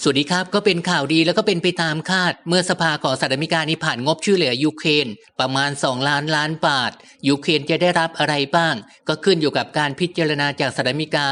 สวัสดีครับก็เป็นข่าวดีแล้วก็เป็นไปตามคาด เมื่อสภาของสหรัฐอเมริกานี้ผ่านงบช่วยเหลือยูเครนประมาณ 2 ล้านล้านบาทยูเครนจะได้รับอะไรบ้าง ก็ขึ้นอยู่กับการพิจารณาจากสหรัฐอเมริกา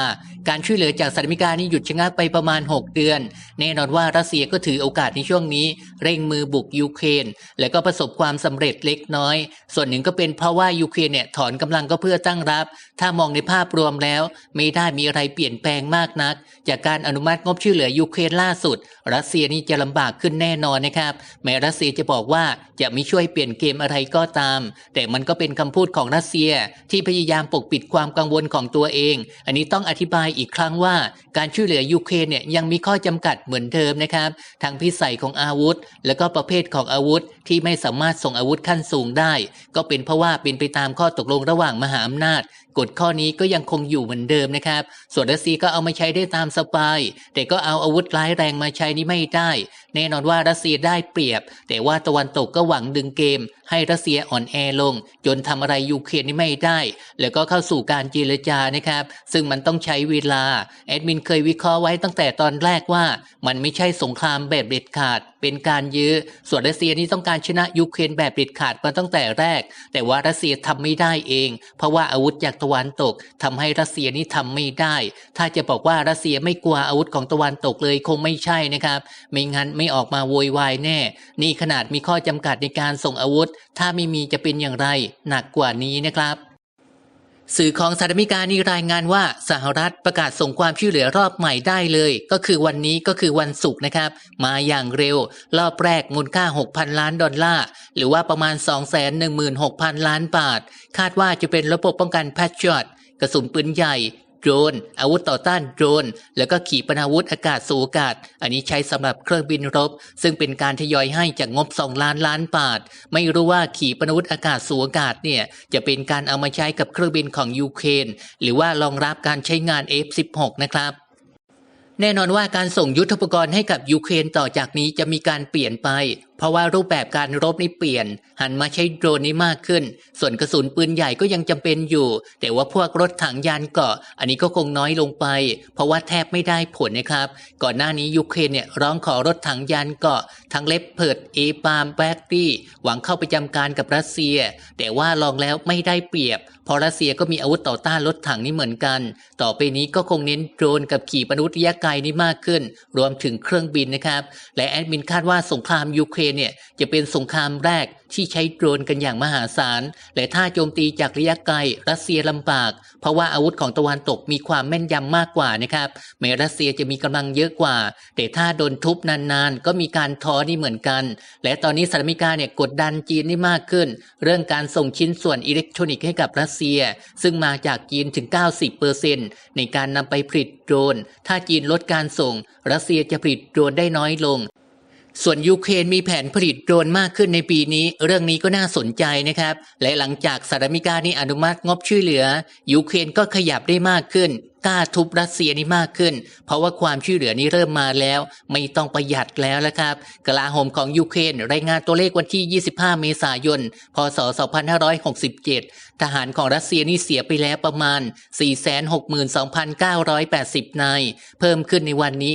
การช่วยเหลือจากสหรัฐอเมริกานี่หยุดชะงักไปประมาณ 6 เดือน แน่นอนว่ารัสเซียก็ถือโอกาสในช่วงนี้ เร่งมือบุกยูเครนและก็ประสบความสำเร็จเล็กน้อย ส่วนหนึ่งก็เป็นเพราะว่ายูเครนเนี่ยถอนกำลังก็เพื่อตั้งรับ ถ้ามองในภาพรวมแล้ว ไม่ได้มีอะไรเปลี่ยนแปลงมากนัก จากการอนุมัติงบช่วยเหลือยูเครนล่าสุด รัสเซียนี่จะลำบากขึ้นแน่นอนนะครับ แม้รัสเซียจะบอกว่าจะไม่ช่วยเปลี่ยนเกมอะไรก็ตาม แต่มันก็เป็นคำพูดของรัสเซียที่พยายามปกปิดความกังวลของตัวเอง อันนี้ต้องอธิบายอีกครั้งว่า การช่วยเหลือยูเครนเนี่ยยังมีข้อจำกัดเหมือนเดิมนะครับทั้งพิสัยของอาวุธ และก็ประเภทของอาวุธที่ไม่สามารถส่งอาวุธขั้นสูงได้ ก็เป็นเพราะว่าเป็นไปตามข้อตกลงระหว่างมหาอำนาจกฎข้อนี้ก็ยังคงอยู่เหมือนเดิมนะครับ ส่วนรัสเซียก็เอามาใช้ได้ตามสบาย แต่ก็เอาอาวุธร้ายแรงมาใช้นี่ไม่ได้ แน่นอนว่ารัสเซียได้เปรียบ แต่ว่าตะวันตกก็หวังดึงเกม ให้รัสเซียอ่อนแอลง จนทำอะไรยูเครนนี่ไม่ได้ แล้วก็เข้าสู่การเจรจานะครับ ซึ่งมันต้องใช้เวลา แอดมินเคยวิเคราะห์ไว้ตั้งแต่ตอนแรกว่า มันไม่ใช่สงครามแบบเด็ดขาด เป็นการยื้อ ส่วนรัสเซียนี่ต้องการชนะยูเครนแบบเด็ดขาดมาตั้งแต่แรก แต่ว่ารัสเซียทำไม่ได้เอง เพราะว่าอาวุธจากตะวันตกทำให้รัสเซียนี่ทำไม่ได้ ถ้าจะบอกว่ารัสเซียไม่กลัวอาวุธของตะวันตกเลยคงไม่ใช่นะครับ ไม่งั้นไม่ออกมาโวยวายแน่ นี่ขนาดมีข้อจำกัดในการส่งอาวุธ ถ้าไม่มีจะเป็นอย่างไร หนักกว่านี้นะครับ สื่อของสหรัฐอเมริกานี่รายงานว่าสหรัฐประกาศส่งความช่วยเหลือรอบใหม่ได้เลย ก็คือวันนี้ก็คือวันศุกร์นะครับ มาอย่างเร็ว รอบแรกมูลค่า 6,000 ล้านดอลลาร์ หรือว่าประมาณ 216,000 ล้านบาท คาดว่าจะเป็นระบบป้องกันแพทชอตกระสุนปืนใหญ่ โดรนอาวุธต่อต้านโดรนแล้วก็ขีปนาวุธอากาศสู่อากาศ อันนี้ใช้สำหรับเครื่องบินรบ ซึ่งเป็นการทยอยให้จากงบ 2 ล้านล้านบาท ไม่รู้ว่าขีปนาวุธอากาศสู่อากาศเนี่ยจะเป็นการเอามาใช้กับเครื่องบินของยูเครนหรือว่ารองรับการใช้งาน F16 นะครับแน่นอนว่าการส่งยุทธปกรณ์ให้กับยูเครนต่อจากนี้จะมีการเปลี่ยนไป เพราะว่ารูปแบบการรบนี่เปลี่ยน หันมาใช้โดรนนี่มากขึ้น ส่วนกระสุนปืนใหญ่ก็ยังจำเป็นอยู่ แต่ว่าพวกรถถังยานเกราะ อันนี้ก็คงน้อยลงไป เพราะว่าแทบไม่ได้ผลนะครับ ก่อนหน้านี้ยูเครนเนี่ยร้องขอรถถังยานเกราะ ทั้งเล็บเพิดเอปามแบตตี้หวังเข้าไปจำการกับรัสเซีย แต่ว่าลองแล้วไม่ได้เปรียบเพราะรัสเซียก็มีอาวุธต่อต้านรถถังนี่เหมือนกัน ต่อไปนี้ก็คงเน้นโดรนกับขี่ปนาวุธระยะไกลนี่มากขึ้น รวมถึงเครื่องบินนะครับ และแอดมินคาดว่าสงครามยูเครนเนี่ยจะเป็นสงครามแรกที่ใช้โดรนกันอย่างมหาศาล และถ้าโจมตีจากระยะไกลรัสเซียลำบาก เพราะว่าอาวุธของตะวันตกมีความแม่นยำมากกว่านะครับแม้รัสเซียจะมีกำลังเยอะกว่า แต่ถ้าโดนทุบนานๆ ก็มีการท้อนี่เหมือนกัน และตอนนี้สหรัฐอเมริกาเนี่ยกดดันจีนนี่มากขึ้น เรื่องการส่งชิ้นส่วนอิเล็กทรอนิกส์ให้กับรัสเซีย ซึ่งมาจากจีนถึง 90%ในการนำไปผลิตโดรน ถ้าจีนลดการส่ง รัสเซียจะผลิตโดรนได้น้อยลง ส่วนยูเครนมีแผนผลิตโดรนมากขึ้นในปีนี้ เรื่องนี้ก็น่าสนใจนะครับ และหลังจากสหรัฐอเมริกานี่อนุมัติงบช่วยเหลือยูเครนก็ขยับได้มากขึ้น กล้าทุบรัสเซียนี่มากขึ้น เพราะว่าความช่วยเหลือนี้เริ่มมาแล้ว ไม่ต้องประหยัดแล้วละครับ กลาโหมของยูเครนรายงานตัวเลขวันที่ 25 เมษายน พศ 2567 ทหารของรัสเซียนี่เสียไปแล้วประมาณ 462,980 นาย เพิ่มขึ้นในวันนี้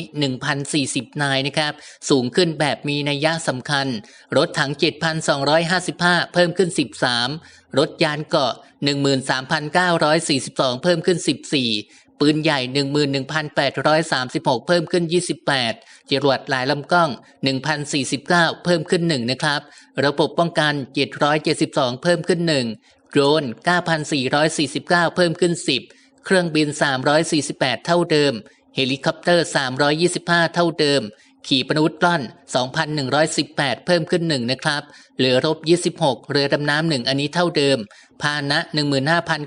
1,040 นายนะครับ สูงขึ้นแบบมีนัยยะสำคัญ รถถัง 7,255 เพิ่มขึ้น 13 รถยานเกาะ 13,942 เพิ่มขึ้น 14 ปืนใหญ่ 11,836 เพิ่มขึ้น 28 จรวดหลายลำกล้อง 1,049 เพิ่มขึ้น 1 นะครับ ระบบป้องกัน 772 เพิ่มขึ้น 1 โดรน 9,449 เพิ่มขึ้น 10 เครื่องบิน 348 เท่าเดิม เฮลิคอปเตอร์ 325 เท่าเดิม ขีปนาวุธร่อน 2,118 เพิ่มขึ้น 1 นะครับ เหลือรบ 26 เรือดำน้ำหนึ่งอันนี้เท่าเดิม พานะ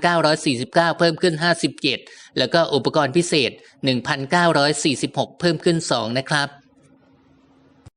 15,949 เพิ่มขึ้น 57 แล้วก็อุปกรณ์พิเศษ 1,946 เพิ่มขึ้น 2 นะครับ